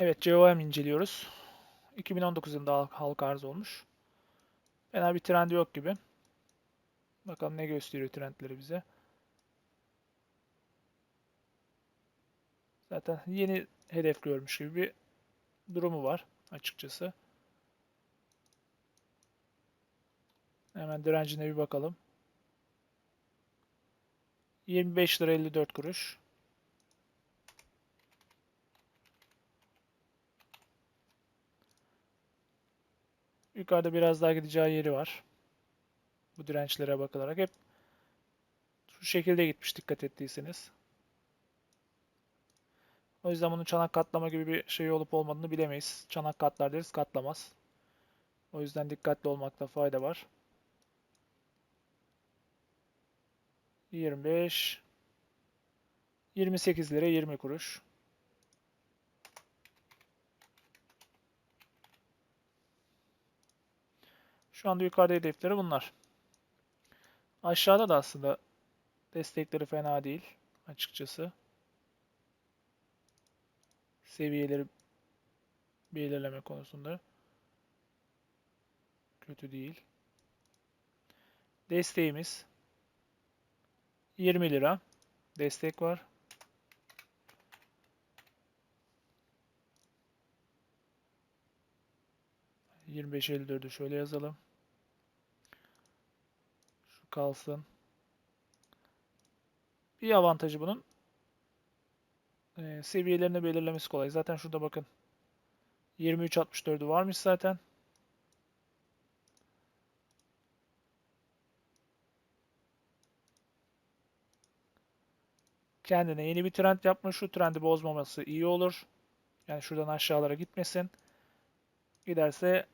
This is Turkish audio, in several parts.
Evet COM inceliyoruz. 2019 yılında halk, halka arz olmuş. Fena bir trend yok gibi. Bakalım ne gösteriyor trendleri bize. Zaten yeni hedef görmüş gibi bir durumu var açıkçası. Hemen direncine bir bakalım. 25 lira 54 kuruş. Yukarıda biraz daha gideceği yeri var. Bu dirençlere bakılarak hep şu şekilde gitmiş dikkat ettiyseniz. O yüzden bunun çanak katlama gibi bir şey olup olmadığını bilemeyiz. Çanak katlar deriz, katlamaz. O yüzden dikkatli olmakta fayda var. 25 28 lira 20 kuruş. Şu anda yukarıda hedefleri bunlar. Aşağıda da aslında destekleri fena değil açıkçası. Seviyeleri belirleme konusunda kötü değil. Desteğimiz 20 lira. Destek var. Yirmi beş elli dördü şöyle yazalım. Kalsın. Bir avantajı bunun e, seviyelerini belirlemesi kolay. Zaten şurada bakın 23.64'ü varmış zaten. kendine yeni bir trend yapmış. Şu trendi bozmaması iyi olur. Yani şuradan aşağılara gitmesin. Giderse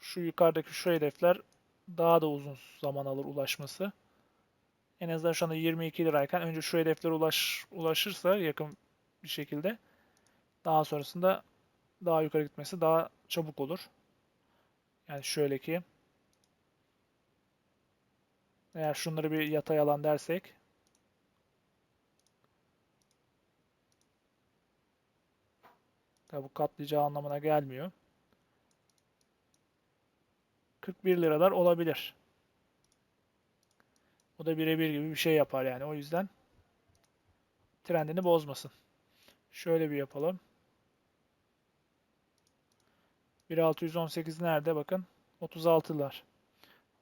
şu yukarıdaki şu hedefler daha da uzun zaman alır ulaşması. En azından şu anda 22 lirayken önce şu hedeflere ulaş, ulaşırsa yakın bir şekilde daha sonrasında daha yukarı gitmesi daha çabuk olur. Yani şöyle ki eğer şunları bir yatay alan dersek Tabi bu katlayacağı anlamına gelmiyor. 41 liralar olabilir. O da birebir gibi bir şey yapar yani. O yüzden trendini bozmasın. Şöyle bir yapalım. 1618 nerede bakın. 36'lar.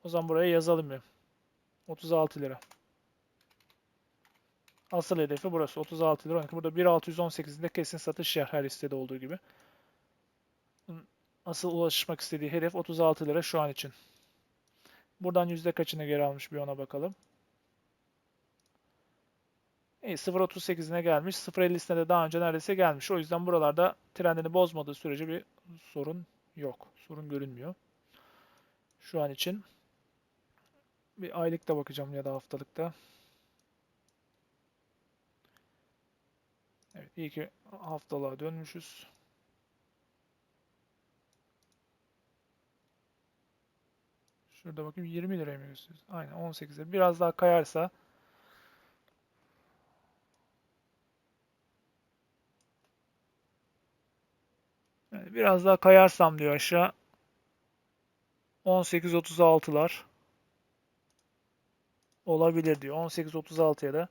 O zaman buraya yazalım bir. 36 lira. Asıl hedefi burası. 36 lira. Burada 1.618'inde kesin satış yer her listede olduğu gibi. Asıl ulaşmak istediği hedef 36 lira şu an için. Buradan yüzde kaçını geri almış bir ona bakalım. İyi 0.38'ine gelmiş. 0.50'sine de daha önce neredeyse gelmiş. O yüzden buralarda trendini bozmadığı sürece bir sorun yok. Sorun görünmüyor. Şu an için. Bir aylıkta bakacağım ya da haftalıkta. Evet iyi ki haftalığa dönmüşüz. Şurada bakayım 20 liraya mı gösteriyoruz? Aynen 18'e. Biraz daha kayarsa yani biraz daha kayarsam diyor aşağı 18.36'lar olabilir diyor. 18.36'ya da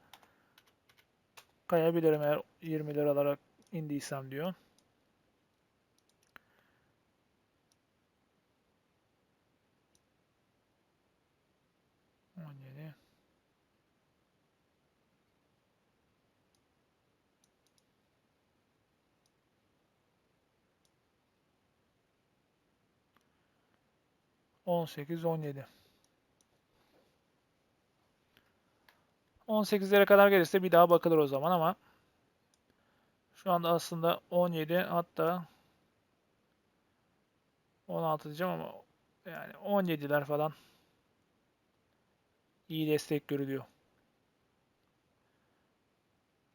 kayabilirim eğer 20 liralara indiysem diyor. 18, 17. 18'lere kadar gelirse bir daha bakılır o zaman ama şu anda aslında 17 hatta 16 diyeceğim ama yani 17'ler falan iyi destek görülüyor.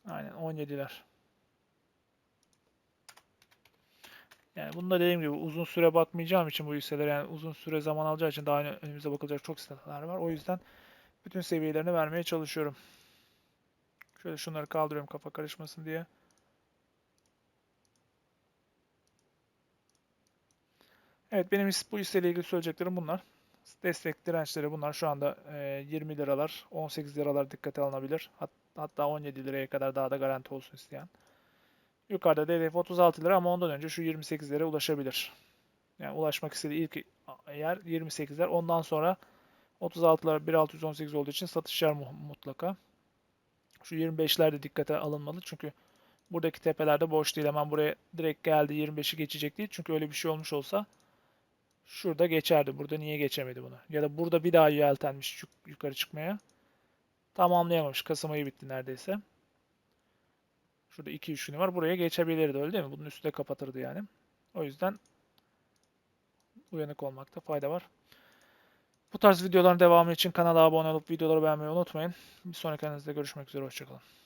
Aynen 17'ler. Yani bunda dediğim gibi uzun süre bakmayacağım için bu hisseler yani uzun süre zaman alacağı için daha önümüze bakılacak çok hisseler var. O yüzden bütün seviyelerini vermeye çalışıyorum. Şöyle şunları kaldırıyorum kafa karışmasın diye. Evet benim bu hisseyle ilgili söyleyeceklerim bunlar. Destek dirençleri bunlar şu anda e, 20 liralar, 18 liralar dikkate alınabilir. Hatta 17 liraya kadar daha da garanti olsun isteyen. Yukarıda da hedef 36 lira ama ondan önce şu 28 liraya ulaşabilir. Yani ulaşmak istediği ilk yer 28'ler. Ondan sonra 36'lar 1618 olduğu için satışlar mu- mutlaka. Şu 25'ler de dikkate alınmalı çünkü buradaki tepelerde boş değil. Hemen buraya direkt geldi 25'i geçecek değil. Çünkü öyle bir şey olmuş olsa şurada geçerdi. Burada niye geçemedi bunu? Ya da burada bir daha yeltenmiş yuk- yukarı çıkmaya. Tamamlayamamış. Kasım ayı bitti neredeyse. Şurada 2-3 günü var. Buraya geçebilirdi öyle değil mi? Bunun üstüne kapatırdı yani. O yüzden uyanık olmakta fayda var. Bu tarz videoların devamı için kanala abone olup videoları beğenmeyi unutmayın. Bir sonraki analizde görüşmek üzere. Hoşçakalın.